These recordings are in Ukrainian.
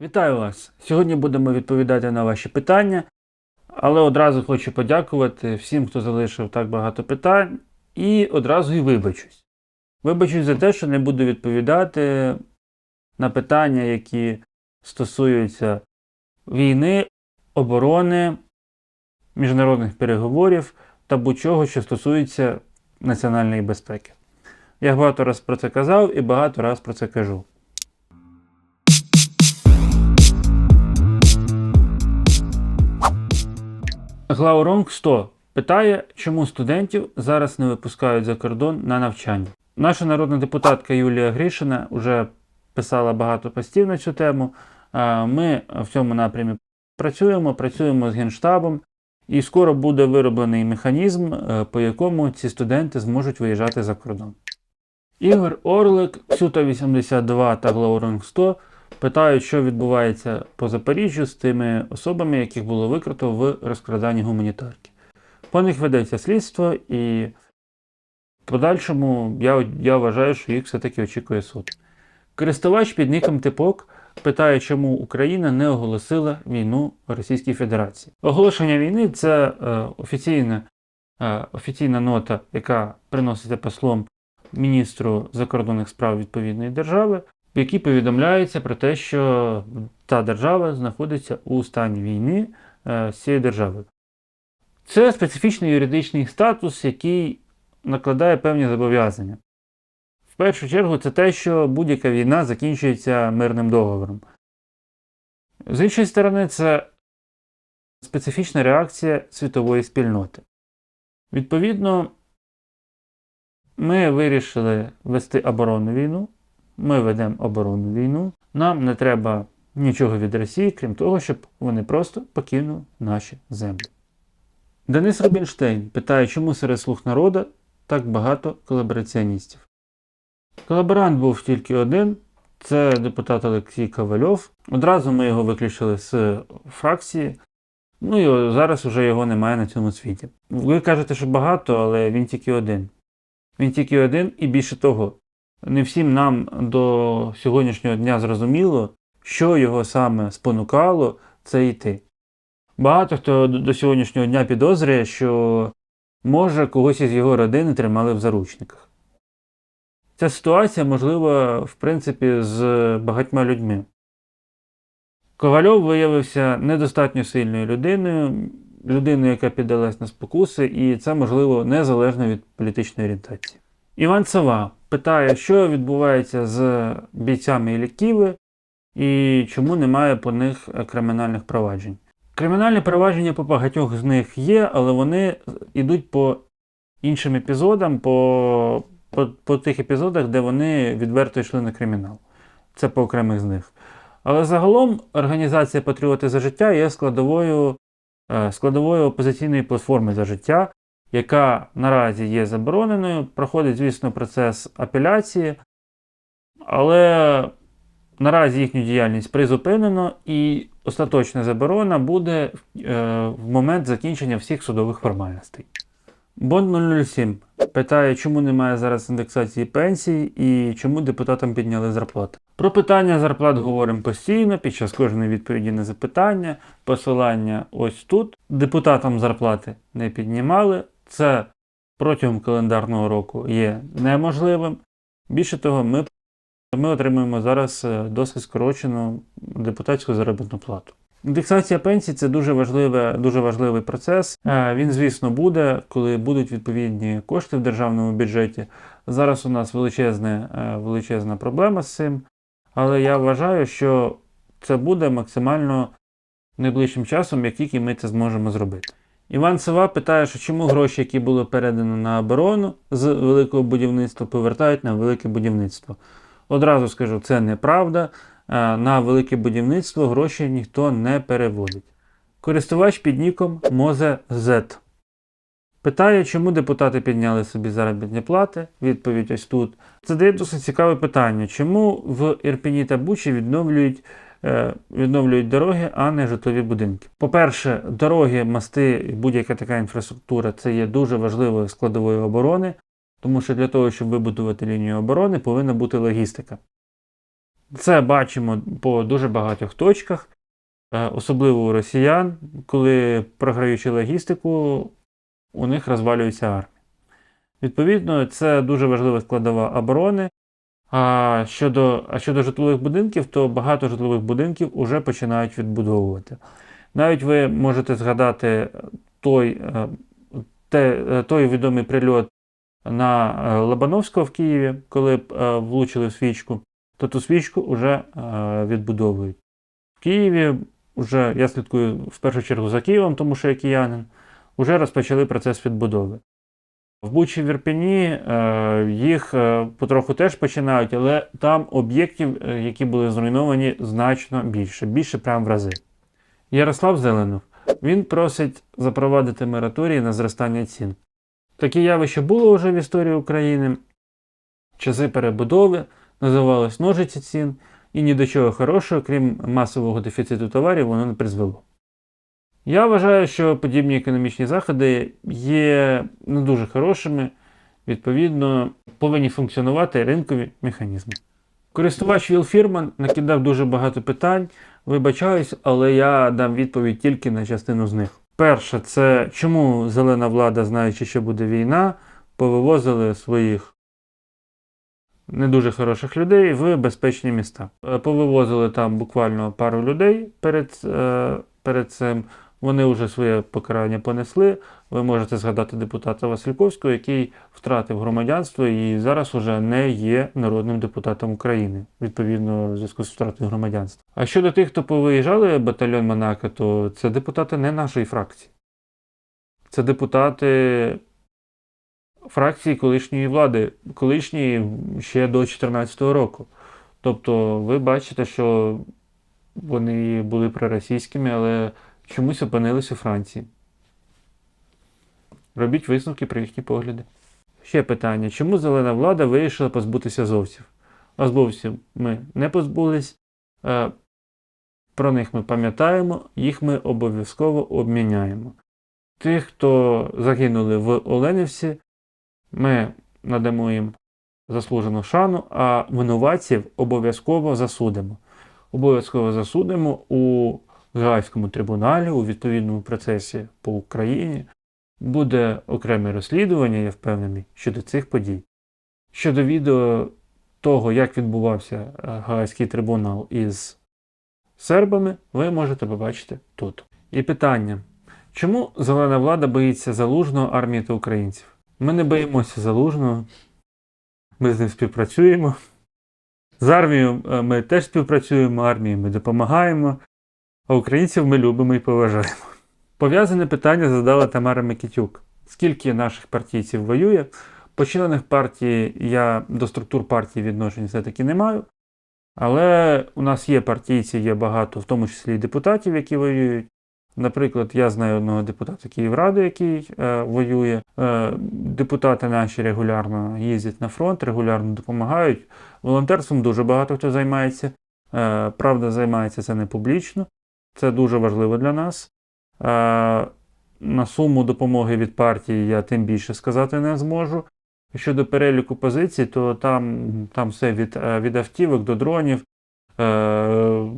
Вітаю вас! Сьогодні будемо відповідати на ваші питання, але одразу хочу подякувати всім, хто залишив так багато питань, і одразу і вибачусь. Вибачусь за те, що не буду відповідати на питання, які стосуються війни, оборони, міжнародних переговорів та будь-чого, що стосується національної безпеки. Я багато раз про це казав і багато раз про це кажу. Глауронг 100 питає, чому студентів зараз не випускають за кордон на навчання. Наша народна депутатка Юлія Гришина вже писала багато постів на цю тему. Ми в цьому напрямі працюємо, працюємо з Генштабом, і скоро буде вироблений механізм, е, по якому ці студенти зможуть виїжджати за кордон. Ігор Орлик, Ксюта 82 та Глауронг 100 питають, що відбувається по Запоріжжю з тими особами, яких було викрито в розкраданні гуманітарки. По них ведеться слідство, і в подальшому я, я вважаю, що їх все-таки очікує суд. Користувач під ником Типок питає, чому Україна не оголосила війну Російській Федерації. Оголошення війни це е, офіційна, е, офіційна нота, яка приноситься послом міністру закордонних справ відповідної держави, в якій повідомляється про те, що та держава знаходиться у стані війни е, з цією державою. Це специфічний юридичний статус, який накладає певні зобов'язання. В першу чергу, це те, що будь-яка війна закінчується мирним договором. З іншої сторони, це специфічна реакція світової спільноти. Відповідно, ми вирішили вести оборонну війну. Ми ведемо оборонну війну. Нам не треба нічого від Росії, крім того, щоб вони просто покинули наші землі. Денис Рубінштейн питає, чому серед слуг народу так багато колабораціоністів. Колаборант був тільки один, це депутат Олексій Ковальов. Одразу ми його виключили з фракції. Ну і зараз вже його немає на цьому світі. Ви кажете, що багато, але він тільки один. Він тільки один, і більше того, не всім нам до сьогоднішнього дня зрозуміло, що його саме спонукало це йти. Багато хто до сьогоднішнього дня підозрює, що може когось із його родини тримали в заручниках. Ця ситуація можлива, в принципі, з багатьма людьми. Ковальов виявився недостатньо сильною людиною, людиною, яка піддалась на спокуси, і це можливо незалежно від політичної орієнтації. Іван Сова питає, що відбувається з бійцями Іллі і чому немає по них кримінальних проваджень. Кримінальні провадження по багатьох з них є, але вони йдуть по іншим епізодам, по, по, по тих епізодах, де вони відверто йшли на кримінал. Це по окремих з них. Але загалом організація Патріоти за життя є складовою, е, складовою опозиційної платформи за життя, яка наразі є забороненою. Проходить, звісно, процес апеляції, але наразі їхню діяльність призупинено і остаточна заборона буде е, в момент закінчення всіх судових формальностей. Бонд 007 питає, чому немає зараз індексації пенсій і чому депутатам підняли зарплати. Про питання зарплат говоримо постійно під час кожної відповіді на запитання. Посилання ось тут. Депутатам зарплати не піднімали. Це протягом календарного року є неможливим. Більше того, ми, ми отримуємо зараз е, досить скорочену депутатську заробітну плату. Індексація пенсій це дуже важливе, дуже важливий процес. Е, Він, звісно, буде, коли будуть відповідні кошти в державному бюджеті. Зараз у нас величезна, величезна проблема з цим, але я вважаю, що це буде максимально найближчим часом, як тільки ми це зможемо зробити. Іван Сова питає, що чому гроші, які були передані на оборону з великого будівництва, повертають на велике будівництво. Одразу скажу, це неправда. Е, На велике будівництво гроші ніхто не переводить. Користувач під ніком Мозе Z. Питає, чому депутати підняли собі заробітні плати. Відповідь ось тут. Це дає досить цікаве питання. Чому в Ірпіні та Бучі відновлюють, відновлюють дороги, а не житлові будинки? По-перше, дороги, мости будь-яка така інфраструктура це є дуже важливою складовою оборони, тому що для того, щоб вибудувати лінію оборони, повинна бути логістика. Це бачимо по дуже багатьох точках, е, особливо у росіян, коли програючи логістику, у них розвалюється армія. Відповідно, це дуже важлива складова оборони. А щодо, а щодо житлових будинків, то багато житлових будинків вже починають відбудовувати. Навіть ви можете згадати той, е, те, е, той відомий прильот на е, Лобановського в Києві, коли влучили в свічку, то ту свічку вже відбудовують. В Києві вже я слідкую в першу чергу за Києвом, тому що я киянин, вже розпочали процес відбудови. В Бучі в Ірпені е, їх е, потроху теж починають, але там об'єктів, е, які були зруйновані, значно більше, більше прямо в рази. Ярослав Зеленов. Він просить запровадити мораторій на зростання цін. Таке явище було вже в історії України. Часи перебудови називались ножиці цін, і ні до чого хорошого, крім масового дефіциту товарів, воно не призвело. Я вважаю, що подібні економічні заходи є не дуже хорошими, відповідно, повинні функціонувати ринкові механізми. Користувач Віл Фірман накидав дуже багато питань. Вибачаюсь, але я дам відповідь тільки на частину з них. Перше, це чому зелена влада, знаючи, що буде війна, повивозили своїх не дуже хороших людей в безпечні міста. Повивозили там буквально пару людей перед, е, перед цим. Вони вже своє покарання понесли. Ви можете згадати депутата Васильковського, який втратив громадянство і зараз уже не є народним депутатом України, відповідно, в зв'язку з втратою громадянства. А щодо тих, хто повиїжджали батальйон Монако, то це депутати не нашої фракції. Це депутати фракції колишньої влади, колишньої ще до 2014 року. Тобто, ви бачите, що вони були проросійськими, але чомусь опинились у Франції. Робіть висновки про їхні погляди. Ще питання: чому зелена влада вирішила позбутися зовсів? А зовсів ми не позбулись. Е, Про них ми пам'ятаємо, їх ми обов'язково обміняємо. Тих, хто загинули в Оленівці, ми надамо їм заслужену шану, а винуватців обов'язково засудимо. Обов'язково засудимо у Гаазькому трибуналі, у відповідному процесі по Україні. Буде окреме розслідування, я впевнений, щодо цих подій. Щодо відео того, як відбувався е, Гаазький трибунал із сербами, ви можете побачити тут. І питання: чому зелена влада боїться залужного армії та українців? Ми не боїмося залужного, ми з ним співпрацюємо. З армією е, ми теж співпрацюємо, армії ми допомагаємо, а українців ми любимо і поважаємо. Пов'язане питання задала Тамара Микітюк. Скільки наших партійців воює? Починених партій я до структур партії відношень все-таки не маю. Але у нас є партійці, є багато, в тому числі і депутатів, які воюють. Наприклад, я знаю одного депутата Київради, який е, воює. Е, депутати наші регулярно їздять на фронт, регулярно допомагають. Волонтерством дуже багато хто займається. Е, правда, займається це не публічно. Це дуже важливо для нас. На суму допомоги від партії я тим більше сказати не зможу. Щодо переліку позицій, то там, там все від, е, від автівок до дронів, е,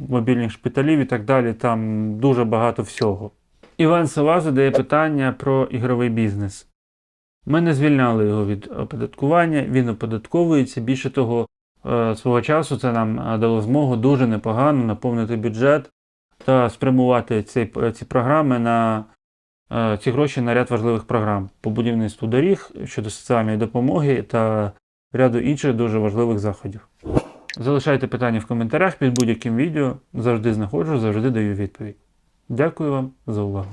мобільних шпиталів і так далі. Там дуже багато всього. Іван Сова задає питання про ігровий бізнес. Ми не звільняли його від оподаткування, він оподатковується. Більше того, е, свого часу це нам дало змогу дуже непогано наповнити бюджет та спрямувати ці, ці програми на е, ці гроші на ряд важливих програм по будівництву доріг щодо соціальної допомоги та ряду інших дуже важливих заходів. Залишайте питання в коментарях під будь-яким відео. Завжди знаходжу, завжди даю відповідь. Дякую вам за увагу.